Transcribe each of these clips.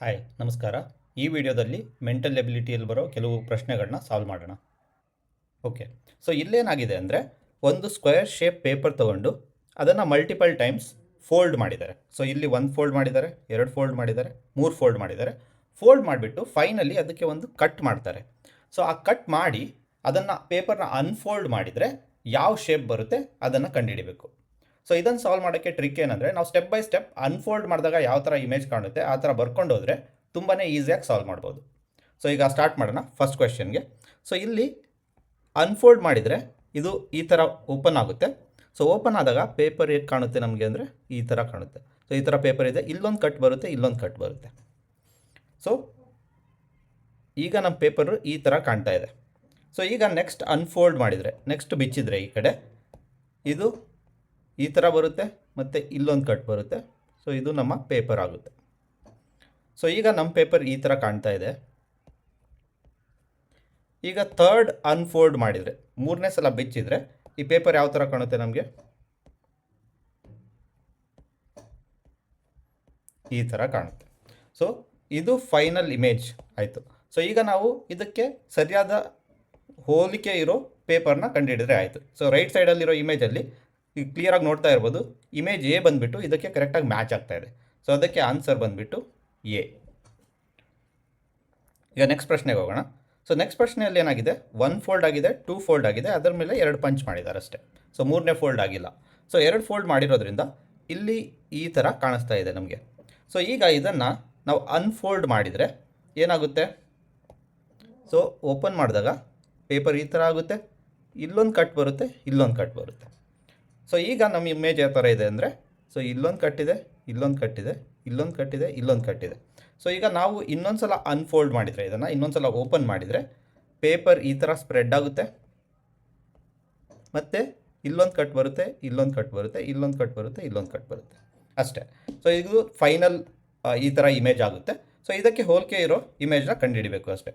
Hi ನಮಸ್ಕಾರ. ಈ ವಿಡಿಯೋದಲ್ಲಿ ಮೆಂಟಲ್ ಎಬಿಲಿಟಿಯಲ್ಲಿ ಬರೋ ಕೆಲವು ಪ್ರಶ್ನೆಗಳನ್ನ ಸಾಲ್ವ್ ಮಾಡೋಣ. ಓಕೆ ಸೊ ಇಲ್ಲೇನಾಗಿದೆ ಅಂದರೆ ಒಂದು ಸ್ಕ್ವೇರ್ ಶೇಪ್ ಪೇಪರ್ ತೊಗೊಂಡು ಅದನ್ನು ಮಲ್ಟಿಪಲ್ ಟೈಮ್ಸ್ ಫೋಲ್ಡ್ ಮಾಡಿದ್ದಾರೆ. ಸೊ ಇಲ್ಲಿ ಒಂದು ಫೋಲ್ಡ್ ಮಾಡಿದ್ದಾರೆ, ಎರಡು ಫೋಲ್ಡ್ ಮಾಡಿದ್ದಾರೆ, ಮೂರು ಫೋಲ್ಡ್ ಮಾಡಿದ್ದಾರೆ. ಫೋಲ್ಡ್ ಮಾಡಿಬಿಟ್ಟು ಫೈನಲಿ ಅದಕ್ಕೆ ಒಂದು ಕಟ್ ಮಾಡ್ತಾರೆ. ಸೊ ಆ ಕಟ್ ಮಾಡಿ ಅದನ್ನು ಪೇಪರ್ನ ಅನ್ಫೋಲ್ಡ್ ಮಾಡಿದರೆ ಯಾವ ಶೇಪ್ ಬರುತ್ತೆ ಅದನ್ನು ಕಂಡುಹಿಡಿಬೇಕು. ಸೊ ಇದನ್ನು ಸಾಲ್ವ್ ಮಾಡೋಕ್ಕೆ ಟ್ರಿಕ್ ಏನಂದರೆ, ನಾವು ಸ್ಟೆಪ್ ಬೈ ಸ್ಟೆಪ್ ಅನ್ಫೋಲ್ಡ್ ಮಾಡಿದಾಗ ಯಾವ ಥರ ಇಮೇಜ್ ಕಾಣುತ್ತೆ, ಆ ಥರ ಬರ್ಕೊಂಡು ಹೋದರೆ ತುಂಬಾ ಈಸಿಯಾಗಿ ಸಾಲ್ವ್ ಮಾಡ್ಬೋದು. ಸೊ ಈಗ ಸ್ಟಾರ್ಟ್ ಮಾಡೋಣ ಫಸ್ಟ್ ಕ್ವೆಶನ್ಗೆ ಸೊ ಇಲ್ಲಿ ಅನ್ಫೋಲ್ಡ್ ಮಾಡಿದರೆ ಇದು ಈ ಥರ ಓಪನ್ ಆಗುತ್ತೆ. ಸೊ ಓಪನ್ ಆದಾಗ ಪೇಪರ್ ಹೇಗೆ ಕಾಣುತ್ತೆ ನಮಗೆ ಅಂದರೆ ಈ ಥರ ಕಾಣುತ್ತೆ. ಸೊ ಈ ಥರ ಪೇಪರ್ ಇದೆ, ಇಲ್ಲೊಂದು ಕಟ್ ಬರುತ್ತೆ, ಇಲ್ಲೊಂದು ಕಟ್ ಬರುತ್ತೆ. ಸೊ ಈಗ ನಮ್ಮ ಪೇಪರು ಈ ಥರ ಕಾಣ್ತಾ ಇದೆ. ಸೊ ಈಗ ನೆಕ್ಸ್ಟ್ ಅನ್ಫೋಲ್ಡ್ ಮಾಡಿದರೆ ನೆಕ್ಸ್ಟ್ ಬಿಚ್ಚಿದ್ರೆ ಈ ಕಡೆ, ಇದು ಈ ಥರ ಬರುತ್ತೆ ಮತ್ತು ಇಲ್ಲೊಂದು ಕಟ್ ಬರುತ್ತೆ. ಸೊ ಇದು ನಮ್ಮ ಪೇಪರ್ ಆಗುತ್ತೆ. ಸೊ ಈಗ ನಮ್ಮ ಪೇಪರ್ ಈ ಥರ ಕಾಣ್ತಾ ಇದೆ. ಈಗ ಥರ್ಡ್ ಅನ್ಫೋಲ್ಡ್ ಮಾಡಿದರೆ, ಮೂರನೇ ಸಲ ಬಿಚ್ಚಿದ್ರೆ ಈ ಪೇಪರ್ ಯಾವ ಥರ ಕಾಣುತ್ತೆ ನಮಗೆ? ಈ ಥರ ಕಾಣುತ್ತೆ. ಸೊ ಇದು ಫೈನಲ್ ಇಮೇಜ್ ಆಯಿತು. ಸೊ ಈಗ ನಾವು ಇದಕ್ಕೆ ಸರಿಯಾದ ಹೋಲಿಕೆ ಇರೋ ಪೇಪರ್ನ ಕಂಡುಹಿಡಿದ್ರೆ ಆಯಿತು. ಸೊ ರೈಟ್ ಸೈಡಲ್ಲಿರೋ ಇಮೇಜಲ್ಲಿ ಈಗ ಕ್ಲಿಯರಾಗಿ ನೋಡ್ತಾ ಇರ್ಬೋದು. ಇಮೇಜ್ ಎ ಬಂದುಬಿಟ್ಟು ಇದಕ್ಕೆ ಕರೆಕ್ಟಾಗಿ ಮ್ಯಾಚ್ ಆಗ್ತಾ ಇದೆ. ಸೊ ಅದಕ್ಕೆ ಆನ್ಸರ್ ಬಂದುಬಿಟ್ಟು ಎ ಈಗ ನೆಕ್ಸ್ಟ್ ಪ್ರಶ್ನೆಗೆ ಹೋಗೋಣ. ಸೊ ನೆಕ್ಸ್ಟ್ ಪ್ರಶ್ನೆಯಲ್ಲಿ ಏನಾಗಿದೆ? ಒನ್ ಫೋಲ್ಡ್ ಆಗಿದೆ ಟೂ ಫೋಲ್ಡ್ ಆಗಿದೆ, ಅದರ ಮೇಲೆ ಎರಡು ಪಂಚ್ ಮಾಡಿದ್ದಾರೆ ಅಷ್ಟೇ. ಸೊ ಮೂರನೇ ಫೋಲ್ಡ್ ಆಗಿಲ್ಲ. ಸೊ ಎರಡು ಫೋಲ್ಡ್ ಮಾಡಿರೋದ್ರಿಂದ ಇಲ್ಲಿ ಈ ಥರ ಕಾಣಿಸ್ತಾ ಇದೆ ನಮಗೆ. ಸೊ ಈಗ ಇದನ್ನು ನಾವು ಅನ್ಫೋಲ್ಡ್ ಮಾಡಿದರೆ ಏನಾಗುತ್ತೆ? ಸೊ ಓಪನ್ ಮಾಡಿದಾಗ ಪೇಪರ್ ಈ ಥರ ಆಗುತ್ತೆ. ಇಲ್ಲೊಂದು ಕಟ್ ಬರುತ್ತೆ, ಇಲ್ಲೊಂದು ಕಟ್ ಬರುತ್ತೆ. ಸೊ ಈಗ ನಮ್ಮ ಇಮೇಜ್ ಯಾವ ಥರ ಇದೆ ಅಂದರೆ ಸೊ ಇಲ್ಲೊಂದು ಕಟ್ಟಿದೆ ಇಲ್ಲೊಂದು ಕಟ್ಟಿದೆ ಇಲ್ಲೊಂದು ಕಟ್ಟಿದೆ ಇಲ್ಲೊಂದು ಕಟ್ಟಿದೆ. ಸೊ ಈಗ ನಾವು ಇನ್ನೊಂದು ಸಲ ಅನ್ಫೋಲ್ಡ್ ಮಾಡಿದರೆ, ಇದನ್ನು ಇನ್ನೊಂದು ಸಲ ಓಪನ್ ಮಾಡಿದರೆ ಪೇಪರ್ ಈ ಥರ ಸ್ಪ್ರೆಡ್ ಆಗುತ್ತೆ. ಮತ್ತು ಇಲ್ಲೊಂದು ಕಟ್ ಬರುತ್ತೆ, ಇಲ್ಲೊಂದು ಕಟ್ ಬರುತ್ತೆ, ಇಲ್ಲೊಂದು ಕಟ್ ಬರುತ್ತೆ, ಇಲ್ಲೊಂದು ಕಟ್ ಬರುತ್ತೆ. ಅಷ್ಟೇ. ಸೊ ಇದು ಫೈನಲ್ ಈ ಥರ ಇಮೇಜ್ ಆಗುತ್ತೆ. ಸೊ ಇದಕ್ಕೆ ಹೋಲಿಕೆ ಇರೋ ಇಮೇಜ್ನ ಕಂಡುಹಿಡಿಬೇಕು ಅಷ್ಟೇ.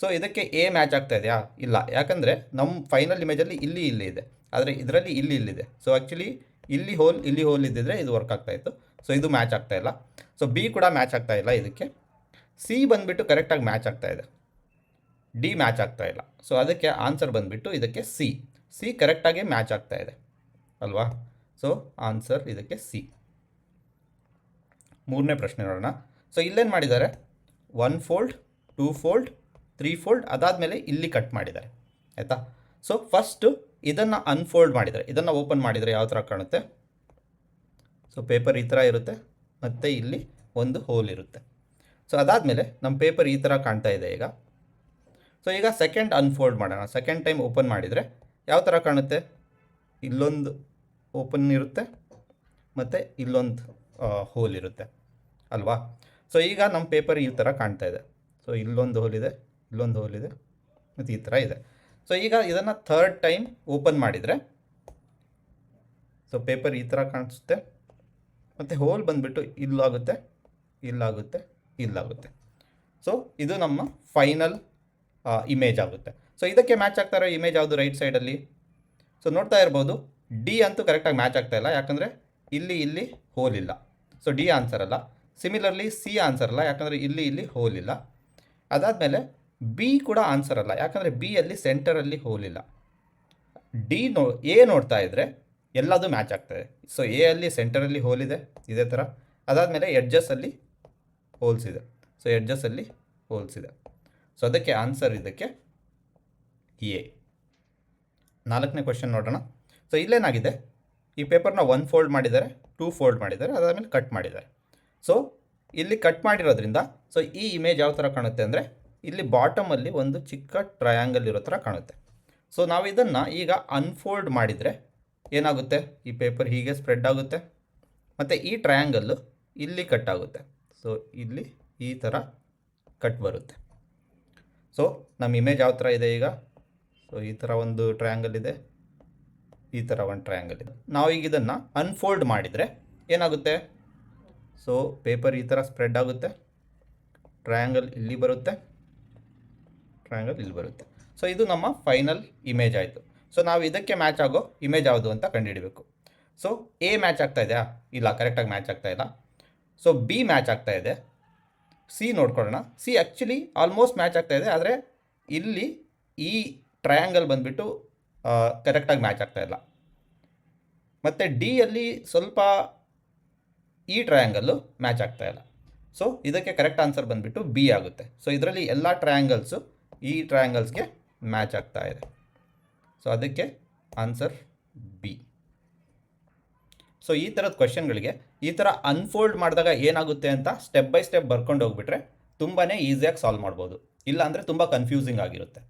ಸೊ ಇದಕ್ಕೆ ಎ ಮ್ಯಾಚ್ ಆಗ್ತಾ ಇದೆಯಾ? ಇಲ್ಲ. ಯಾಕಂದರೆ ನಮ್ಮ ಫೈನಲ್ ಇಮೇಜಲ್ಲಿ ಇಲ್ಲಿ ಇಲ್ಲಿ ಇದೆ. ಆದರೆ ಇದರಲ್ಲಿ ಇಲ್ಲಿ ಇಲ್ಲಿದೆ. ಸೊ ಆ್ಯಕ್ಚುಲಿ ಇಲ್ಲಿ ಹೋಲ್ ಇಲ್ಲಿ ಹೋಲ್ ಇದ್ದಿದ್ರೆ ಇದು ವರ್ಕ್ ಆಗ್ತಾ ಇತ್ತು. ಸೊ ಇದು ಮ್ಯಾಚ್ ಆಗ್ತಾ ಇಲ್ಲ. ಸೊ ಬಿ ಕೂಡ ಮ್ಯಾಚ್ ಆಗ್ತಾ ಇಲ್ಲ ಇದಕ್ಕೆ. ಸಿ ಬಂದುಬಿಟ್ಟು ಕರೆಕ್ಟಾಗಿ ಮ್ಯಾಚ್ ಆಗ್ತಾ ಇದೆ. ಡಿ ಮ್ಯಾಚ್ ಆಗ್ತಾ ಇಲ್ಲ. ಸೊ ಅದಕ್ಕೆ ಆನ್ಸರ್ ಬಂದುಬಿಟ್ಟು ಇದಕ್ಕೆ ಸಿ ಸಿ ಕರೆಕ್ಟಾಗಿ ಮ್ಯಾಚ್ ಆಗ್ತಾ ಇದೆ. ಅಲ್ವಾ? ಸೊ ಆನ್ಸರ್ ಇದಕ್ಕೆ ಸಿ ಮೂರನೇ ಪ್ರಶ್ನೆ ನೋಡೋಣ. ಸೊ ಇಲ್ಲೇನು ಮಾಡಿದ್ದಾರೆ? One fold two fold three fold ಅದಾದಮೇಲೆ ಇಲ್ಲಿ ಕಟ್ ಮಾಡಿದ್ದಾರೆ. ಆಯಿತಾ? ಸೊ ಫಸ್ಟು ಇದನ್ನು ಅನ್ಫೋಲ್ಡ್ ಮಾಡಿದರೆ, ಇದನ್ನು ಓಪನ್ ಮಾಡಿದರೆ ಯಾವ ಥರ ಕಾಣುತ್ತೆ? ಸೊ ಪೇಪರ್ ಈ ಥರ ಇರುತ್ತೆ, ಮತ್ತು ಇಲ್ಲಿ ಒಂದು ಹೋಲ್ ಇರುತ್ತೆ. ಸೊ ಅದಾದಮೇಲೆ ನಮ್ಮ ಪೇಪರ್ ಈ ಥರ ಕಾಣ್ತಾ ಇದೆ ಈಗ. ಸೊ ಈಗ ಸೆಕೆಂಡ್ ಅನ್ಫೋಲ್ಡ್ ಮಾಡೋಣ. ಸೆಕೆಂಡ್ ಟೈಮ್ ಓಪನ್ ಮಾಡಿದರೆ ಯಾವ ಥರ ಕಾಣುತ್ತೆ? ಇಲ್ಲೊಂದು ಓಪನ್ ಇರುತ್ತೆ, ಮತ್ತು ಇಲ್ಲೊಂದು ಹೋಲ್ ಇರುತ್ತೆ. ಅಲ್ವಾ? ಸೊ ಈಗ ನಮ್ಮ ಪೇಪರ್ ಈ ಥರ ಕಾಣ್ತಾ ಇದೆ. ಸೊ ಇಲ್ಲೊಂದು ಹೋಲ್ ಇದೆ, ಇಲ್ಲೊಂದು ಹೋಲ್ ಇದೆ, ಮತ್ತು ಈ ಥರ ಇದೆ. ಸೊ ಈಗ ಇದನ್ನು ಥರ್ಡ್ ಟೈಮ್ ಓಪನ್ ಮಾಡಿದರೆ ಸೊ ಪೇಪರ್ ಈ ಥರ ಕಾಣಿಸುತ್ತೆ. ಮತ್ತು ಹೋಲ್ ಬಂದುಬಿಟ್ಟು ಇಲ್ಲಾಗುತ್ತೆ ಇಲ್ಲಾಗುತ್ತೆ ಇಲ್ಲಾಗುತ್ತೆ. ಸೊ ಇದು ನಮ್ಮ ಫೈನಲ್ ಇಮೇಜ್ ಆಗುತ್ತೆ. ಸೊ ಇದಕ್ಕೆ ಮ್ಯಾಚ್ ಆಗ್ತಾ ಇರೋ ಇಮೇಜ್ ಯಾವುದು ರೈಟ್ ಸೈಡಲ್ಲಿ ಸೊ ನೋಡ್ತಾ ಇರ್ಬೋದು ಡಿ ಅಂತೂ ಕರೆಕ್ಟಾಗಿ ಮ್ಯಾಚ್ ಆಗ್ತಾ ಇಲ್ಲ. ಯಾಕಂದರೆ ಇಲ್ಲಿ ಇಲ್ಲಿ ಹೋಲ್ ಇಲ್ಲ. ಸೊ ಡಿ ಆನ್ಸರ್ ಅಲ್ಲ. ಸಿಮಿಲರ್ಲಿ ಸಿ ಆನ್ಸರ್ ಅಲ್ಲ. ಯಾಕಂದರೆ ಇಲ್ಲಿ ಇಲ್ಲಿ ಹೋಲ್ ಇಲ್ಲ. ಅದಾದಮೇಲೆ ಬಿ ಕೂಡ ಆನ್ಸರ್ ಅಲ್ಲ. ಯಾಕಂದರೆ ಬಿ ಅಲ್ಲಿ ಸೆಂಟರಲ್ಲಿ ಹೋಲ್ ಇಲ್ಲ ಡಿ ನೋ, ಎ ನೋಡ್ತಾ ಇದ್ದರೆ ಎಲ್ಲದೂ ಮ್ಯಾಚ್ ಆಗ್ತದೆ ಸೊ ಎ ಅಲ್ಲಿ ಸೆಂಟರಲ್ಲಿ ಹೋಲ್ ಇದೆ ಥರ ಅದಾದಮೇಲೆ ಎಡ್ಜಸ್ಸಲ್ಲಿ ಹೋಲ್ಸ್ ಇದೆ ಸೊ ಎಡ್ಜಸ್ಸಲ್ಲಿ ಹೋಲ್ಸ್ ಇದೆ ಸೊ ಅದಕ್ಕೆ ಆನ್ಸರ್ ಇದಕ್ಕೆ ಎ. ನಾಲ್ಕನೇ ಕ್ವೆಶನ್ ನೋಡೋಣ. ಸೊ ಇಲ್ಲೇನಾಗಿದೆ? ಈ ಪೇಪರ್ನ ಒನ್ ಫೋಲ್ಡ್ ಮಾಡಿದ್ದಾರೆ ಟೂ ಫೋಲ್ಡ್ ಮಾಡಿದ್ದಾರೆ, ಅದಾದಮೇಲೆ ಕಟ್ ಮಾಡಿದ್ದಾರೆ. ಸೊ ಇಲ್ಲಿ ಕಟ್ ಮಾಡಿರೋದ್ರಿಂದ ಸೊ ಈ ಇಮೇಜ್ ಯಾವ ಥರ ಕಾಣುತ್ತೆ ಅಂದರೆ ಇಲ್ಲಿ ಬಾಟಮಲ್ಲಿ ಒಂದು ಚಿಕ್ಕ ಟ್ರಯಾಂಗಲ್ ಇರೋ ಥರ ಕಾಣುತ್ತೆ. ಸೊ ನಾವು ಇದನ್ನು ಈಗ ಅನ್ಫೋಲ್ಡ್ ಮಾಡಿದರೆ ಏನಾಗುತ್ತೆ? ಈ ಪೇಪರ್ ಹೀಗೆ ಸ್ಪ್ರೆಡ್ ಆಗುತ್ತೆ. ಮತ್ತು ಈ ಟ್ರಯಾಂಗಲ್ಲು ಇಲ್ಲಿ ಕಟ್ ಆಗುತ್ತೆ. ಸೊ ಇಲ್ಲಿ ಈ ಥರ ಕಟ್ ಬರುತ್ತೆ. ಸೊ ನಮ್ಮ ಇಮೇಜ್ ಯಾವ ಥರ ಇದೆ ಈಗ? ಸೊ ಈ ಥರ ಒಂದು ಟ್ರಯಾಂಗಲ್ ಇದೆ. ಈ ಥರ ಒಂದು ಟ್ರಯಾಂಗಲ್ ಇದೆ. ನಾವು ಈಗ ಇದನ್ನು ಅನ್ಫೋಲ್ಡ್ ಮಾಡಿದರೆ ಏನಾಗುತ್ತೆ? ಸೊ ಪೇಪರ್ ಈ ಥರ ಸ್ಪ್ರೆಡ್ ಆಗುತ್ತೆ. ಟ್ರಯಾಂಗಲ್ ಇಲ್ಲಿ ಬರುತ್ತೆ. ಟ್ರಯಾಂಗಲ್ ಇಲ್ಲಿ ಬರುತ್ತೆ. ಸೊ ಇದು ನಮ್ಮ ಫೈನಲ್ ಇಮೇಜ್ ಆಯಿತು. ಸೊ ನಾವು ಇದಕ್ಕೆ ಮ್ಯಾಚ್ ಆಗೋ ಇಮೇಜ್ ಯಾವುದು ಅಂತ ಕಂಡುಹಿಡಬೇಕು. ಸೊ ಎ ಮ್ಯಾಚ್ ಆಗ್ತಾ ಇದೆಯಾ? ಇಲ್ಲ ಕರೆಕ್ಟಾಗಿ ಮ್ಯಾಚ್ ಆಗ್ತಾ ಇಲ್ಲ. ಸೊ ಬಿ ಮ್ಯಾಚ್ ಆಗ್ತಾ ಇದೆ. ಸಿ ನೋಡ್ಕೊಳ್ಳೋಣ. ಸಿ ಆ್ಯಕ್ಚುಲಿ ಆಲ್ಮೋಸ್ಟ್ ಮ್ಯಾಚ್ ಆಗ್ತಾ ಇದೆ, ಆದರೆ ಇಲ್ಲಿ ಈ ಟ್ರಯಾಂಗಲ್ ಬಂದುಬಿಟ್ಟು ಕರೆಕ್ಟಾಗಿ ಮ್ಯಾಚ್ ಆಗ್ತಾ ಇಲ್ಲ. ಮತ್ತು ಡಿಯಲ್ಲಿ ಸ್ವಲ್ಪ ಈ ಟ್ರಯಾಂಗಲ್ಲು ಮ್ಯಾಚ್ ಆಗ್ತಾ ಇಲ್ಲ. ಸೊ ಇದಕ್ಕೆ ಕರೆಕ್ಟ್ ಆನ್ಸರ್ ಬಂದುಬಿಟ್ಟು ಬಿ ಆಗುತ್ತೆ. ಸೊ ಇದರಲ್ಲಿ ಎಲ್ಲ ಟ್ರಯಾಂಗಲ್ಸು ಈ ಟ್ರಯಾಂಗಲ್ಸ್ಗೆ ಮ್ಯಾಚ್ ಆಗ್ತಾ ಇದೆ. ಸೊ ಅದಕ್ಕೆ ಆನ್ಸರ್ ಬಿ ಸೊ ಈ ಥರದ ಕ್ವೆಶನ್ಗಳಿಗೆ ಈ ಥರ ಅನ್ಫೋಲ್ಡ್ ಮಾಡಿದಾಗ ಏನಾಗುತ್ತೆ ಅಂತ ಸ್ಟೆಪ್ ಬೈ ಸ್ಟೆಪ್ ಬರ್ಕೊಂಡು ಹೋಗ್ಬಿಟ್ರೆ ತುಂಬಾ ಈಸಿಯಾಗಿ ಸಾಲ್ವ್ ಮಾಡ್ಬೋದು. ಇಲ್ಲಾಂದರೆ ತುಂಬ ಕನ್ಫ್ಯೂಸಿಂಗ್ ಆಗಿರುತ್ತೆ.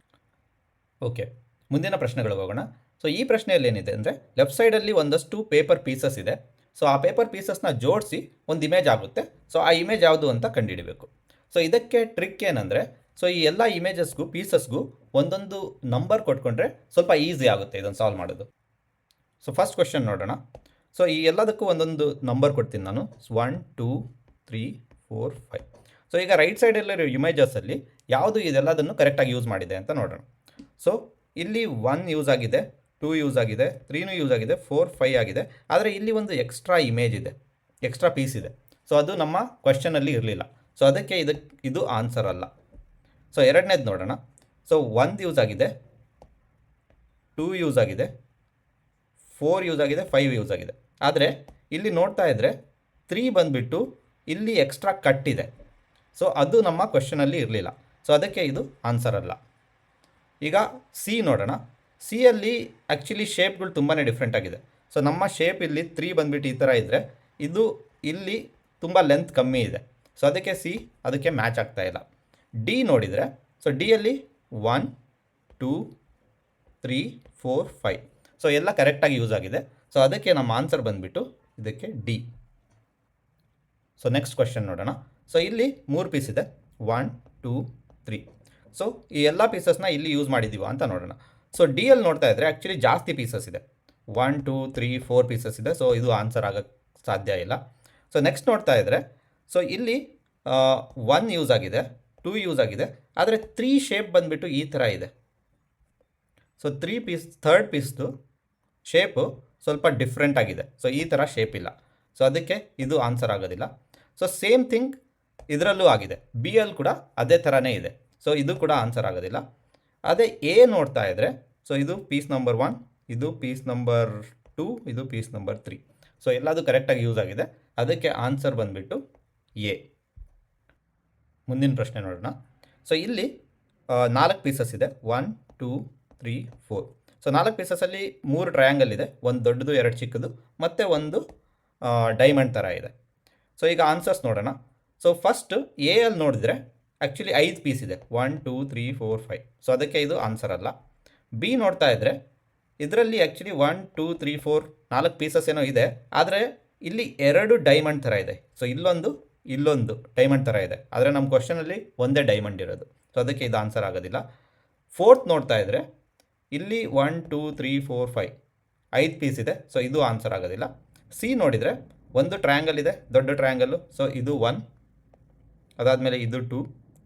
ಓಕೆ ಮುಂದಿನ ಪ್ರಶ್ನೆಗಳಿಗೆ ಹೋಗೋಣ. ಸೊ ಈ ಪ್ರಶ್ನೆಯಲ್ಲಿ ಏನಿದೆ ಅಂದರೆ ಲೆಫ್ಟ್ ಸೈಡಲ್ಲಿ ಒಂದಷ್ಟು ಪೇಪರ್ ಪೀಸಸ್ ಇದೆ. ಸೊ ಆ ಪೇಪರ್ ಪೀಸಸ್ನ ಜೋಡಿಸಿ ಒಂದು ಇಮೇಜ್ ಆಗುತ್ತೆ. ಸೊ ಆ ಇಮೇಜ್ ಯಾವುದು ಅಂತ ಕಂಡುಹಿಡಿಬೇಕು. ಸೊ ಇದಕ್ಕೆ ಟ್ರಿಕ್ ಏನಂದರೆ ಸೊ ಈ ಎಲ್ಲ ಇಮೇಜಸ್ಗೂ ಪೀಸಸ್ಗೂ ಒಂದೊಂದು ನಂಬರ್ ಕೊಟ್ಕೊಂಡ್ರೆ ಸ್ವಲ್ಪ ಈಸಿ ಆಗುತ್ತೆ ಇದನ್ನು ಸಾಲ್ವ್ ಮಾಡೋದು. ಸೊ ಫಸ್ಟ್ ಕ್ವೆಶನ್ ನೋಡೋಣ. ಸೊ ಈ ಎಲ್ಲದಕ್ಕೂ ಒಂದೊಂದು ನಂಬರ್ ಕೊಡ್ತೀನಿ ನಾನು. One two three four five so ಈಗ ರೈಟ್ ಸೈಡಲ್ಲಿರೋ ಇಮೇಜಸಲ್ಲಿ ಯಾವುದು ಇದೆಲ್ಲದನ್ನು ಕರೆಕ್ಟಾಗಿ ಯೂಸ್ ಮಾಡಿದೆ ಅಂತ ನೋಡೋಣ. ಸೊ ಇಲ್ಲಿ ಒನ್ ಯೂಸ್ ಆಗಿದೆ ಟೂ ಯೂಸ್ ಆಗಿದೆ ತ್ರೀನೂ ಯೂಸ್ ಆಗಿದೆ ಫೋರ್ ಫೈವ್ ಆಗಿದೆ. ಆದರೆ ಇಲ್ಲಿ ಒಂದು ಎಕ್ಸ್ಟ್ರಾ ಇಮೇಜ್ ಇದೆ ಎಕ್ಸ್ಟ್ರಾ ಪೀಸ್ ಇದೆ. ಸೊ ಅದು ನಮ್ಮ ಕ್ವಶನಲ್ಲಿ ಇರಲಿಲ್ಲ. ಸೊ ಅದಕ್ಕೆ ಇದಕ್ಕೆ ಇದು ಆನ್ಸರ್ ಅಲ್ಲ. ಸೊ ಎರಡನೇದು ನೋಡೋಣ. ಸೊ ಒಂದು ಯೂಸ್ ಆಗಿದೆ ಟೂ ಯೂಸ್ ಆಗಿದೆ ಫೋರ್ ಯೂಸ್ ಆಗಿದೆ ಫೈವ್ ಯೂಸ್ ಆಗಿದೆ. ಆದರೆ, ಇಲ್ಲಿ ನೋಡ್ತಾ ಇದ್ದರೆ ತ್ರೀ ಬಂದುಬಿಟ್ಟು ಇಲ್ಲಿ ಎಕ್ಸ್ಟ್ರಾ ಕಟ್ ಇದೆ. ಸೊ ಅದು ನಮ್ಮ ಕ್ವೆಶನಲ್ಲಿ ಇರಲಿಲ್ಲ. ಸೊ ಅದಕ್ಕೆ ಇದು ಆನ್ಸರ್ ಅಲ್ಲ. ಈಗ ಸಿ ನೋಡೋಣ. ಸಿಯಲ್ಲಿ ಆ್ಯಕ್ಚುಲಿ ಶೇಪ್ಗಳು ತುಂಬಾ ಡಿಫ್ರೆಂಟ್ ಆಗಿದೆ. ಸೊ ನಮ್ಮ ಶೇಪ್ ಇಲ್ಲಿ ತ್ರೀ ಬಂದುಬಿಟ್ಟು ಈ ಥರ ಇದ್ದರೆ ಇದು ಇಲ್ಲಿ ತುಂಬ ಲೆಂತ್ ಕಮ್ಮಿ ಇದೆ. ಸೊ ಅದಕ್ಕೆ ಸಿ ಅದಕ್ಕೆ ಮ್ಯಾಚ್ ಆಗ್ತಾ ಇಲ್ಲ. ಡಿ ನೋಡಿದರೆ so ಡಿಯಲ್ಲಿ one two three four five so ಎಲ್ಲ ಕರೆಕ್ಟಾಗಿ ಯೂಸ್ ಆಗಿದೆ. ಸೊ ಅದಕ್ಕೆ ನಮ್ಮ ಆನ್ಸರ್ ಬಂದುಬಿಟ್ಟು ಇದಕ್ಕೆ ಡಿ ಸೊ ನೆಕ್ಸ್ಟ್ ಕ್ವೆಶನ್ ನೋಡೋಣ. ಸೊ ಇಲ್ಲಿ ಮೂರು ಪೀಸ್ ಇದೆ. ಒನ್ ಟೂ ತ್ರೀ ಸೊ ಈ ಎಲ್ಲ ಪೀಸಸ್ನ ಇಲ್ಲಿ ಯೂಸ್ ಮಾಡಿದ್ದೀವ ಅಂತ ನೋಡೋಣ. ಸೊ ಡಿ ಅಲ್ಲಿ ನೋಡ್ತಾ ಇದ್ದರೆ ಆ್ಯಕ್ಚುಲಿ ಜಾಸ್ತಿ ಪೀಸಸ್ ಇದೆ. One two three four pieces ಇದೆ. ಸೊ ಇದು ಆನ್ಸರ್ ಆಗೋಕ್ಕೆ ಸಾಧ್ಯ ಇಲ್ಲ. ಸೊ ನೆಕ್ಸ್ಟ್ ನೋಡ್ತಾ ಇದ್ದರೆ ಸೊ ಇಲ್ಲಿ ಒನ್ ಯೂಸ್ ಆಗಿದೆ. ಟೂ ಯೂಸ್ ಆಗಿದೆ. ಆದರೆ ತ್ರೀ ಶೇಪ್ ಬಂದುಬಿಟ್ಟು ಈ ಥರ ಇದೆ. ಸೊ ತ್ರೀ ಪೀಸ್ ಥರ್ಡ್ ಪೀಸ್ದು ಶೇಪು ಸ್ವಲ್ಪ ಡಿಫ್ರೆಂಟ್ ಆಗಿದೆ. ಸೊ ಈ ಥರ ಶೇಪ್ ಇಲ್ಲ. ಸೊ ಅದಕ್ಕೆ ಇದು ಆನ್ಸರ್ ಆಗೋದಿಲ್ಲ. ಸೊ ಸೇಮ್ ಥಿಂಗ್ ಇದರಲ್ಲೂ ಆಗಿದೆ. ಬಿ ಎಲ್ ಕೂಡ ಅದೇ ಥರನೇ ಇದೆ. ಸೊ ಇದು ಕೂಡ ಆನ್ಸರ್ ಆಗೋದಿಲ್ಲ. ಅದೇ ಎ ನೋಡ್ತಾ ಇದ್ದರೆ ಸೊ ಇದು ಪೀಸ್ ನಂಬರ್ ಒನ್ ಇದು ಪೀಸ್ ನಂಬರ್ ಟೂ ಇದು ಪೀಸ್ ನಂಬರ್ ತ್ರೀ ಸೊ ಎಲ್ಲದು ಕರೆಕ್ಟಾಗಿ ಯೂಸ್ ಆಗಿದೆ. ಅದಕ್ಕೆ ಆನ್ಸರ್ ಬಂದುಬಿಟ್ಟು ಎ ಮುಂದಿನ ಪ್ರಶ್ನೆ ನೋಡೋಣ. ಸೊ ಇಲ್ಲಿ ನಾಲ್ಕು ಪೀಸಸ್ ಇದೆ. One two three four so ನಾಲ್ಕು ಪೀಸಸಲ್ಲಿ ಮೂರು ಟ್ರಯಾಂಗಲ್ ಇದೆ. ಒಂದು ದೊಡ್ಡದು, ಎರಡು ಚಿಕ್ಕದು, ಮತ್ತು ಒಂದು ಡೈಮಂಡ್ ಥರ ಇದೆ. ಸೊ ಈಗ ಆನ್ಸರ್ಸ್ ನೋಡೋಣ. ಸೊ ಫಸ್ಟ್ ಎ ಅಲ್ಲಿ ನೋಡಿದರೆ ಆ್ಯಕ್ಚುಲಿ ಐದು ಪೀಸ್ ಇದೆ. One two three four five so ಅದಕ್ಕೆ ಇದು ಆನ್ಸರ್ ಅಲ್ಲ. ಬಿ ನೋಡ್ತಾ ಇದ್ದರೆ ಇದರಲ್ಲಿ actually one two three four ನಾಲ್ಕು ಪೀಸಸ್ ಏನೋ ಇದೆ. ಆದರೆ, ಇಲ್ಲಿ ಎರಡು ಡೈಮಂಡ್ ಥರ ಇದೆ. ಸೊ ಇಲ್ಲೊಂದು ಇಲ್ಲೊಂದು ಡೈಮಂಡ್ ಥರ ಇದೆ. ಆದರೆ ನಮ್ಮ ಕ್ವಶನಲ್ಲಿ ಒಂದೇ ಡೈಮಂಡ್ ಇರೋದು. ಸೊ ಅದಕ್ಕೆ ಇದು ಆನ್ಸರ್ ಆಗೋದಿಲ್ಲ. ಫೋರ್ತ್ ನೋಡ್ತಾ ಇದ್ದರೆ ಇಲ್ಲಿ one two three four five ಐದು ಪೀಸ್ ಇದೆ. ಸೊ ಇದು ಆನ್ಸರ್ ಆಗೋದಿಲ್ಲ. ಸಿ ನೋಡಿದರೆ ಒಂದು ಟ್ರಯಾಂಗಲ್ ಇದೆ, ದೊಡ್ಡ ಟ್ರಯಾಂಗಲ್ಲು ಸೊ ಇದು ಒನ್ ಅದಾದಮೇಲೆ ಇದು ಟೂ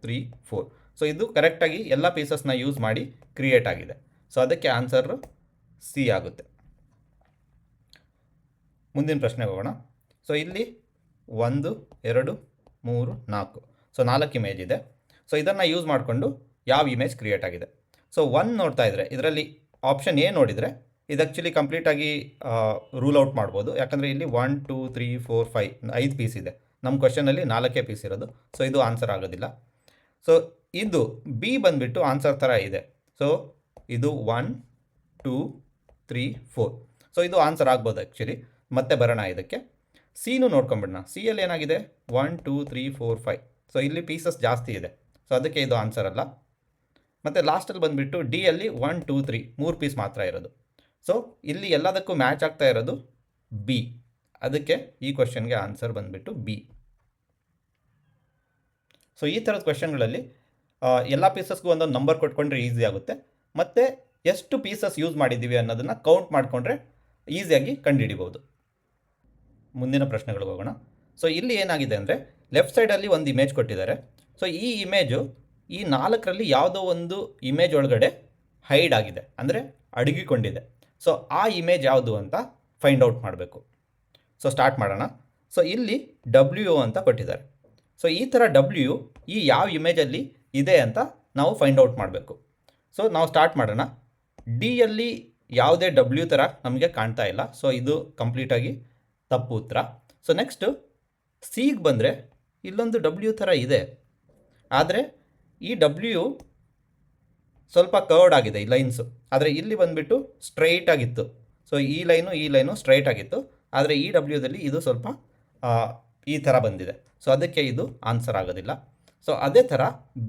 ತ್ರೀ ಫೋರ್ ಸೊ ಇದು ಕರೆಕ್ಟಾಗಿ ಎಲ್ಲ ಪೀಸಸ್ನ ಯೂಸ್ ಮಾಡಿ ಕ್ರಿಯೇಟ್ ಆಗಿದೆ. ಸೊ ಅದಕ್ಕೆ ಆನ್ಸರು ಸಿ ಆಗುತ್ತೆ. ಮುಂದಿನ ಪ್ರಶ್ನೆಗೆ ಹೋಗೋಣ. ಸೊ ಇಲ್ಲಿ ಒಂದು, ಎರಡು, ಮೂರು, ನಾಲ್ಕು. ಸೊ ನಾಲ್ಕು ಇಮೇಜ್ ಇದೆ. ಸೊ ಇದನ್ನು ಯೂಸ್ ಮಾಡಿಕೊಂಡು ಯಾವ ಇಮೇಜ್ ಕ್ರಿಯೇಟ್ ಆಗಿದೆ. ಸೊ ಒನ್ ನೋಡ್ತಾ ಇದ್ದರೆ ಇದರಲ್ಲಿ ಆಪ್ಷನ್ ಎ ನೋಡಿದರೆ, ಇದು ಆ್ಯಕ್ಚುಲಿ ಕಂಪ್ಲೀಟಾಗಿ ರೂಲ್ ಔಟ್ ಮಾಡ್ಬೋದು. ಯಾಕಂದರೆ ಇಲ್ಲಿ one two three four five ಐದು ಪೀಸ್ ಇದೆ. ನಮ್ಮ ಕ್ವಶನಲ್ಲಿ ನಾಲ್ಕೇ ಪೀಸ್ ಇರೋದು. ಸೊ ಇದು ಆನ್ಸರ್ ಆಗೋದಿಲ್ಲ. ಸೊ ಇದು ಬಿ ಬಂದುಬಿಟ್ಟು ಆನ್ಸರ್ ಥರ ಇದೆ. ಸೊ ಇದು one two three four so ಇದು ಆನ್ಸರ್ ಆಗ್ಬೋದು ಆ್ಯಕ್ಚುಲಿ ಮತ್ತೆ ಬರೋಣ ಇದಕ್ಕೆ. ಸಿನೂ ನೋಡ್ಕೊಂಬಿಡೋಣ ಸಿ ಅಲ್ಲಿ ಏನಾಗಿದೆ? One two three four five so ಇಲ್ಲಿ ಪೀಸಸ್ ಜಾಸ್ತಿ ಇದೆ. ಸೊ ಅದಕ್ಕೆ ಇದು ಆನ್ಸರ್ ಅಲ್ಲ. ಮತ್ತು ಲಾಸ್ಟಲ್ಲಿ ಬಂದುಬಿಟ್ಟು ಡಿ ಅಲ್ಲಿ ಒನ್ ಟೂ ತ್ರೀ ಮೂರು ಪೀಸ್ ಮಾತ್ರ ಇರೋದು. ಸೊ ಇಲ್ಲಿ ಎಲ್ಲದಕ್ಕೂ ಮ್ಯಾಚ್ ಆಗ್ತಾ ಇರೋದು ಬಿ ಅದಕ್ಕೆ ಈ ಕ್ವಶನ್ಗೆ ಆನ್ಸರ್ ಬಂದುಬಿಟ್ಟು ಬಿ ಸೊ ಈ ಥರದ ಕ್ವೆಶನ್ಗಳಲ್ಲಿ ಎಲ್ಲ ಪೀಸಸ್ಗೂ ಒಂದೊಂದು ನಂಬರ್ ಕೊಟ್ಕೊಂಡ್ರೆ ಈಸಿ ಆಗುತ್ತೆ. ಮತ್ತು ಎಷ್ಟು ಪೀಸಸ್ ಯೂಸ್ ಮಾಡಿದ್ದೀವಿ ಅನ್ನೋದನ್ನು ಕೌಂಟ್ ಮಾಡಿಕೊಂಡ್ರೆ ಈಸಿಯಾಗಿ ಕಂಡುಹಿಡಿಬೋದು ಮುಂದಿನ ಪ್ರಶ್ನೆಗಳಿಗೆ ಹೋಗೋಣ. ಸೊ ಇಲ್ಲಿ ಏನಾಗಿದೆ ಅಂದರೆ ಲೆಫ್ಟ್ ಸೈಡಲ್ಲಿ ಒಂದು ಇಮೇಜ್ ಕೊಟ್ಟಿದ್ದಾರೆ. ಸೊ ಈ ಇಮೇಜು ಈ ನಾಲ್ಕರಲ್ಲಿ ಯಾವುದೋ ಒಂದು ಇಮೇಜ್ ಒಳಗಡೆ ಹೈಡ್ ಆಗಿದೆ. ಅಂದರೆ, ಅಡಗಿಕೊಂಡಿದೆ. ಸೊ ಆ ಇಮೇಜ್ ಯಾವುದು ಅಂತ ಫೈಂಡ್ ಔಟ್ ಮಾಡಬೇಕು. ಸೊ ಸ್ಟಾರ್ಟ್ ಮಾಡೋಣ. ಸೊ ಇಲ್ಲಿ ಡಬ್ಲ್ಯೂ ಅಂತ ಕೊಟ್ಟಿದ್ದಾರೆ. ಸೊ ಈ ಥರ ಡಬ್ಲ್ಯೂ ಈ ಯಾವ ಇಮೇಜಲ್ಲಿ ಇದೆ ಅಂತ ನಾವು ಫೈಂಡ್ ಔಟ್ ಮಾಡಬೇಕು. ಸೊ ನಾವು ಸ್ಟಾರ್ಟ್ ಮಾಡೋಣ. ಡಿಯಲ್ಲಿ ಯಾವುದೇ ಡಬ್ಲ್ಯೂ ಥರ ನಮಗೆ ಕಾಣ್ತಾ ಇಲ್ಲ. ಸೊ ಇದು ಕಂಪ್ಲೀಟಾಗಿ ತಪ್ಪು ಉತ್ತರ ಸೊ ನೆಕ್ಸ್ಟು ಸಿಗೆ ಬಂದರೆ ಇಲ್ಲೊಂದು ಡಬ್ಲ್ಯೂ ಥರ ಇದೆ. ಆದರೆ ಈ ಡಬ್ಲ್ಯೂ ಸ್ವಲ್ಪ ಕರ್ಡ್ ಆಗಿದೆ ಈ ಲೈನ್ಸು ಆದರೆ ಇಲ್ಲಿ ಬಂದುಬಿಟ್ಟು ಸ್ಟ್ರೈಟ್ ಆಗಿತ್ತು. ಸೊ ಈ ಲೈನು ಈ ಲೈನು ಸ್ಟ್ರೈಟ್ ಆಗಿತ್ತು. ಆದರೆ ಈ ಡಬ್ಲ್ಯೂದಲ್ಲಿ ಇದು ಸ್ವಲ್ಪ ಈ ಥರ ಬಂದಿದೆ. ಸೊ ಅದಕ್ಕೆ ಇದು ಆನ್ಸರ್ ಆಗೋದಿಲ್ಲ. ಸೊ ಅದೇ ಥರ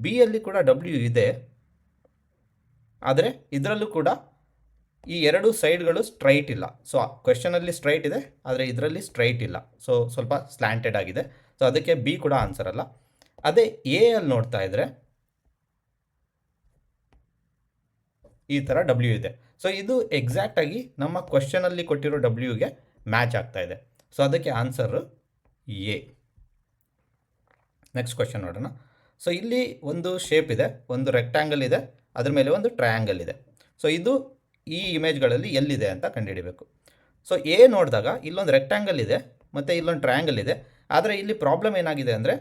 ಬಿ ಯಲ್ಲಿ ಕೂಡ ಡಬ್ಲ್ಯೂ ಇದೆ. ಆದರೆ ಇದರಲ್ಲೂ ಕೂಡ ಈ ಎರಡು ಸೈಡ್ಗಳು ಸ್ಟ್ರೈಟ್ ಇಲ್ಲ. ಸೊ ಕ್ವೆಶನಲ್ಲಿ ಸ್ಟ್ರೈಟ್ ಇದೆ, ಆದರೆ ಇದರಲ್ಲಿ ಸ್ಟ್ರೈಟ್ ಇಲ್ಲ. ಸೊ ಸ್ವಲ್ಪ ಸ್ಲ್ಯಾಂಟೆಡ್ ಆಗಿದೆ. ಸೊ ಅದಕ್ಕೆ ಬಿ ಕೂಡ ಆನ್ಸರ್ ಅಲ್ಲ. ಅದೇ ಎ ಅಲ್ಲಿ ನೋಡ್ತಾ ಇದ್ದರೆ ಈ ಥರ ಡಬ್ಲ್ಯೂ ಇದೆ. ಸೊ ಇದು ಎಕ್ಸಾಕ್ಟಾಗಿ ನಮ್ಮ ಕ್ವಶನಲ್ಲಿ ಕೊಟ್ಟಿರೋ ಡಬ್ಲ್ಯೂಗೆ ಮ್ಯಾಚ್ ಆಗ್ತಾ ಇದೆ. ಸೊ ಅದಕ್ಕೆ ಆನ್ಸರ್ ಎ ನೆಕ್ಸ್ಟ್ ಕ್ವಶನ್ ನೋಡೋಣ. ಸೊ ಇಲ್ಲಿ ಒಂದು ಶೇಪ್ ಇದೆ, ಒಂದು ರೆಕ್ಟ್ಯಾಂಗಲ್ ಇದೆ, ಅದ್ರ ಮೇಲೆ ಒಂದು ಟ್ರಯಾಂಗಲ್ ಇದೆ. ಸೊ ಇದು ಈ ಇಮೇಜ್ಗಳಲ್ಲಿ ಎಲ್ಲಿದೆ ಅಂತ ಕಂಡುಹಿಡಿಬೇಕು. ಸೊ ಎ ನೋಡಿದಾಗ ಇಲ್ಲೊಂದು ರೆಕ್ಟ್ಯಾಂಗಲ್ ಇದೆ, ಮತ್ತು ಇಲ್ಲೊಂದು ಟ್ರಯಾಂಗಲ್ ಇದೆ. ಆದರೆ ಇಲ್ಲಿ ಪ್ರಾಬ್ಲಮ್ ಏನಾಗಿದೆ ಅಂದರೆ,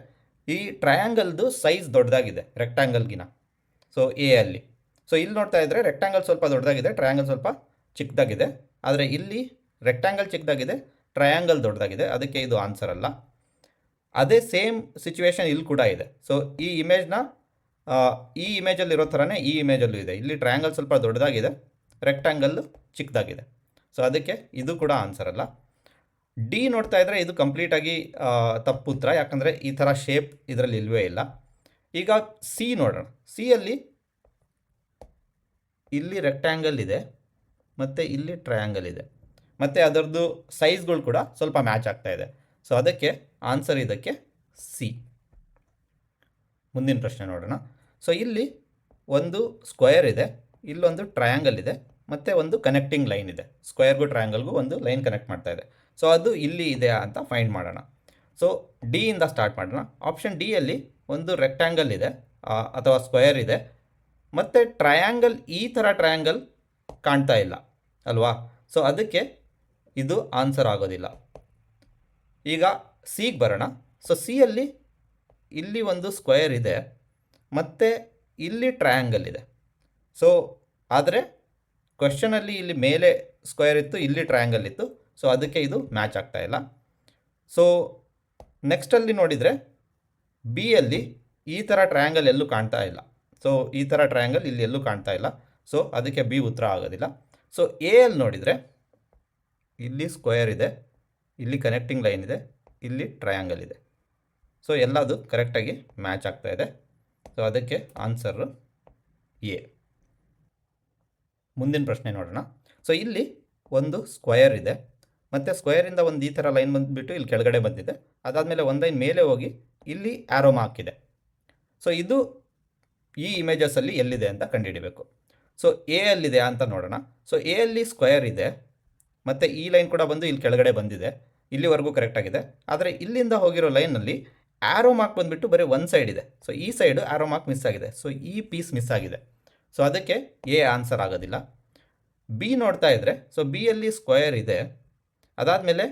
ಈ ಟ್ರಯಾಂಗಲ್ದು ಸೈಜ್ ದೊಡ್ಡದಾಗಿದೆ ರೆಕ್ಟ್ಯಾಂಗಲ್ಗಿನ ಸೊ ಎ ಅಲ್ಲಿ. ಸೊ ಇಲ್ಲಿ ನೋಡ್ತಾ ಇದ್ದರೆ ರೆಕ್ಟ್ಯಾಂಗಲ್ ಸ್ವಲ್ಪ ದೊಡ್ಡದಾಗಿದೆ ಟ್ರಯಾಂಗಲ್ ಸ್ವಲ್ಪ ಚಿಕ್ಕದಾಗಿದೆ. ಆದರೆ ಇಲ್ಲಿ ರೆಕ್ಟ್ಯಾಂಗಲ್ ಚಿಕ್ಕದಾಗಿದೆ ಟ್ರಯಾಂಗಲ್ ದೊಡ್ಡದಾಗಿದೆ. ಅದಕ್ಕೆ ಇದು ಆನ್ಸರ್ ಅಲ್ಲ. ಅದೇ ಸೇಮ್ ಸಿಚುವೇಶನ್ ಇಲ್ಲಿ ಕೂಡ ಇದೆ. ಸೊ ಈ ಇಮೇಜ್ನ ಈ ಇಮೇಜಲ್ಲಿರೋ ಥರನೇ ಈ ಇಮೇಜಲ್ಲೂ ಇದೆ. ಇಲ್ಲಿ ಟ್ರಯಾಂಗಲ್ ಸ್ವಲ್ಪ ದೊಡ್ಡದಾಗಿದೆ ರೆಕ್ಟ್ಯಾಂಗಲ್ಲು ಚಿಕ್ಕದಾಗಿದೆ. ಸೊ ಅದಕ್ಕೆ ಇದು ಕೂಡ ಆನ್ಸರ್ ಅಲ್ಲ. ಡಿ ನೋಡ್ತಾ ಇದ್ದರೆ ಇದು ಕಂಪ್ಲೀಟಾಗಿ ತಪ್ಪು ಉತ್ತರ ಯಾಕಂದರೆ ಈ ಥರ ಶೇಪ್ ಇದರಲ್ಲಿ ಇಲ್ವೇ ಇಲ್ಲ. ಈಗ ಸಿ ನೋಡೋಣ. ಸಿಯಲ್ಲಿ ಇಲ್ಲಿ ರೆಕ್ಟ್ಯಾಂಗಲ್ ಇದೆ, ಮತ್ತು ಇಲ್ಲಿ ಟ್ರಯಾಂಗಲ್ ಇದೆ. ಮತ್ತು ಅದರದ್ದು ಸೈಜ್ಗಳು ಕೂಡ ಸ್ವಲ್ಪ ಮ್ಯಾಚ್ ಆಗ್ತಾ ಇದೆ. ಸೊ ಅದಕ್ಕೆ ಆನ್ಸರ್ ಇದಕ್ಕೆ ಸಿ ಮುಂದಿನ ಪ್ರಶ್ನೆ ನೋಡೋಣ. ಸೊ ಇಲ್ಲಿ ಒಂದು ಸ್ಕ್ವಯರ್ ಇದೆ. ಇಲ್ಲೊಂದು ಟ್ರಯಾಂಗಲ್ ಇದೆ, ಮತ್ತು ಒಂದು ಕನೆಕ್ಟಿಂಗ್ ಲೈನ್ ಇದೆ. ಸ್ಕ್ವೇರ್ಗೂ ಟ್ರಯಾಂಗಲ್ಗೂ ಒಂದು ಲೈನ್ ಕನೆಕ್ಟ್ ಮಾಡ್ತಾ ಇದೆ. ಸೊ ಅದು ಇಲ್ಲಿ ಇದೆ ಅಂತ ಫೈಂಡ್ ಮಾಡೋಣ. ಸೊ ಇಂದ ಸ್ಟಾರ್ಟ್ ಮಾಡೋಣ. ಆಪ್ಷನ್ ಡಿಯಲ್ಲಿ ಒಂದು ರೆಕ್ಟ್ಯಾಂಗಲ್ ಇದೆ ಅಥವಾ ಸ್ಕ್ವಯರ್ ಇದೆ. ಮತ್ತು ಟ್ರಯಾಂಗಲ್ ಈ ಥರ ಟ್ರಯಾಂಗಲ್ ಕಾಣ್ತಾ ಇಲ್ಲ, ಅಲ್ವಾ? ಸೊ ಅದಕ್ಕೆ ಇದು ಆನ್ಸರ್ ಆಗೋದಿಲ್ಲ. ಈಗ ಸಿಗೆ ಬರೋಣ. ಸೊ ಸಿಯಲ್ಲಿ ಇಲ್ಲಿ ಒಂದು ಸ್ಕ್ವಯರ್ ಇದೆ, ಮತ್ತು ಇಲ್ಲಿ ಟ್ರಯಾಂಗಲ್ ಇದೆ. ಸೊ ಆದರೆ ಕ್ವಶನಲ್ಲಿ ಇಲ್ಲಿ ಮೇಲೆ ಸ್ಕ್ವೇರ್ ಇತ್ತು, ಇಲ್ಲಿ ಟ್ರಯಾಂಗಲ್ ಇತ್ತು. ಸೊ ಅದಕ್ಕೆ ಇದು ಮ್ಯಾಚ್ ಆಗ್ತಾ ಇಲ್ಲ. ಸೊ ನೆಕ್ಸ್ಟಲ್ಲಿ ನೋಡಿದರೆ ಬಿ ಅಲ್ಲಿ ಈ ಥರ ಟ್ರಯಾಂಗಲ್ ಎಲ್ಲೂ ಕಾಣ್ತಾ ಇಲ್ಲ. ಸೊ ಈ ಥರ ಟ್ರಯಾಂಗಲ್ ಇಲ್ಲಿ ಎಲ್ಲೂ ಕಾಣ್ತಾ ಇಲ್ಲ. ಸೊ ಅದಕ್ಕೆ ಬಿ ಉತ್ತರ ಆಗೋದಿಲ್ಲ. ಸೊ ಎ ಅಲ್ಲಿ ನೋಡಿದರೆ ಇಲ್ಲಿ ಸ್ಕ್ವೇರ್ ಇದೆ, ಇಲ್ಲಿ ಕನೆಕ್ಟಿಂಗ್ ಲೈನ್ ಇದೆ, ಇಲ್ಲಿ ಟ್ರಯಾಂಗಲ್ ಇದೆ. ಸೊ ಎಲ್ಲದು ಕರೆಕ್ಟಾಗಿ ಮ್ಯಾಚ್ ಆಗ್ತಾ ಇದೆ. ಸೊ ಅದಕ್ಕೆ ಆನ್ಸರು ಎ ಮುಂದಿನ ಪ್ರಶ್ನೆ ನೋಡೋಣ. ಸೊ ಇಲ್ಲಿ ಒಂದು ಸ್ಕ್ವಯರ್ ಇದೆ. ಮತ್ತು ಸ್ಕ್ವಯರಿಂದ ಒಂದು ಈ ಥರ ಲೈನ್ ಬಂದುಬಿಟ್ಟು ಇಲ್ಲಿ ಕೆಳಗಡೆ ಬಂದಿದೆ. ಅದಾದಮೇಲೆ ಒಂದು ಲೈನ್ ಮೇಲೆ ಹೋಗಿ ಇಲ್ಲಿ ಆ್ಯರೋ ಇದೆ. ಸೊ ಇದು ಈ ಇಮೇಜಸಲ್ಲಿ ಎಲ್ಲಿದೆ ಅಂತ ಕಂಡುಹಿಡಿಬೇಕು. ಸೊ ಎ ಅಲ್ಲಿದೆ ಅಂತ ನೋಡೋಣ. ಸೊ ಎ ಅಲ್ಲಿ ಸ್ಕ್ವಯರ್ ಇದೆ. ಮತ್ತು ಈ ಲೈನ್ ಕೂಡ ಬಂದು ಇಲ್ಲಿ ಕೆಳಗಡೆ ಬಂದಿದೆ. ಇಲ್ಲಿವರೆಗೂ ಕರೆಕ್ಟಾಗಿದೆ ಆದರೆ ಇಲ್ಲಿಂದ ಹೋಗಿರೋ ಲೈನಲ್ಲಿ ಆ್ಯರೋ ಮಾರ್ಕ್ ಬಂದುಬಿಟ್ಟು ಬರೀ ಒಂದು ಸೈಡ್ ಇದೆ. ಸೊ ಈ ಸೈಡು ಆ್ಯರೋ ಮಾರ್ಕ್ ಮಿಸ್ ಆಗಿದೆ. ಸೊ ಈ ಪೀಸ್ ಮಿಸ್ ಆಗಿದೆ. ಸೊ ಅದಕ್ಕೆ ಎ ಆನ್ಸರ್ ಆಗೋದಿಲ್ಲ. ಬಿ ನೋಡ್ತಾ ಇದ್ದರೆ ಸೊ ಬಿ ಅಲ್ಲಿ ಸ್ಕ್ವಯರ್ ಇದೆ. ಅದಾದಮೇಲೆ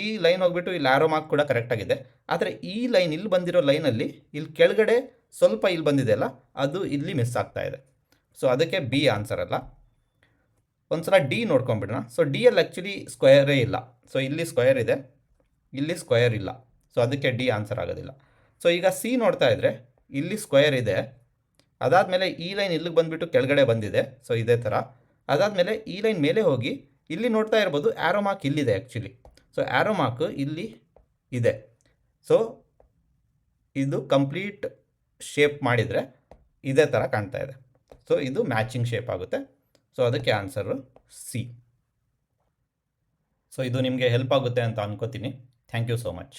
ಈ ಲೈನ್ ಹೋಗ್ಬಿಟ್ಟು ಇಲ್ಲಿ ಆರೋ ಮಾರ್ಕ್ ಕೂಡ ಕರೆಕ್ಟ್ ಆಗಿದೆ. ಆದರೆ ಈ ಲೈನ್ ಇಲ್ಲಿ ಬಂದಿರೋ ಲೈನಲ್ಲಿ ಇಲ್ಲಿ ಕೆಳಗಡೆ ಸ್ವಲ್ಪ ಇಲ್ಲಿ ಬಂದಿದೆ ಅಲ್ಲ, ಅದು ಇಲ್ಲಿ ಮಿಸ್ ಆಗ್ತಾ ಇದೆ. ಸೊ ಅದಕ್ಕೆ ಬಿ ಆನ್ಸರ್ ಅಲ್ಲ. ಒಂದ್ಸಲ ಡಿ ನೋಡ್ಕೊಂಬಿಡೋಣ ಸೊ ಡಿ ಅಲ್ಲಿ ಆ್ಯಕ್ಚುಲಿ ಸ್ಕ್ವಯರೇ ಇಲ್ಲ. ಸೊ ಇಲ್ಲಿ ಸ್ಕ್ವಯರ್ ಇದೆ, ಇಲ್ಲಿ ಸ್ಕ್ವಯರ್ ಇಲ್ಲ. ಸೊ ಅದಕ್ಕೆ ಡಿ ಆನ್ಸರ್ ಆಗೋದಿಲ್ಲ. ಸೊ ಈಗ ಸಿ ನೋಡ್ತಾ ಇದ್ದರೆ ಇಲ್ಲಿ ಸ್ಕ್ವಯರ್ ಇದೆ. ಅದಾದಮೇಲೆ ಈ ಲೈನ್ ಇಲ್ಲಿಗೆ ಬಂದುಬಿಟ್ಟು ಕೆಳಗಡೆ ಬಂದಿದೆ. ಸೊ ಇದೇ ಥರ ಅದಾದಮೇಲೆ ಈ ಲೈನ್ ಮೇಲೆ ಹೋಗಿ ಇಲ್ಲಿ ನೋಡ್ತಾ ಇರ್ಬೋದು ಆ್ಯರೋ ಮಾರ್ಕ್ ಇಲ್ಲಿದೆ ಆ್ಯಕ್ಚುಲಿ ಸೊ ಆ್ಯರೋ ಮಾರ್ಕ್ ಇಲ್ಲಿ ಇದೆ. ಸೊ ಇದು ಕಂಪ್ಲೀಟ್ ಶೇಪ್ ಮಾಡಿದರೆ ಇದೇ ಥರ ಕಾಣ್ತಾ ಇದೆ. ಸೊ ಇದು ಮ್ಯಾಚಿಂಗ್ ಶೇಪ್ ಆಗುತ್ತೆ. ಸೊ ಅದಕ್ಕೆ ಆನ್ಸರು ಸಿ ಸೊ ಇದು ನಿಮಗೆ ಹೆಲ್ಪ್ ಆಗುತ್ತೆ ಅಂತ ಅನ್ಕೋತೀನಿ. Thank you so much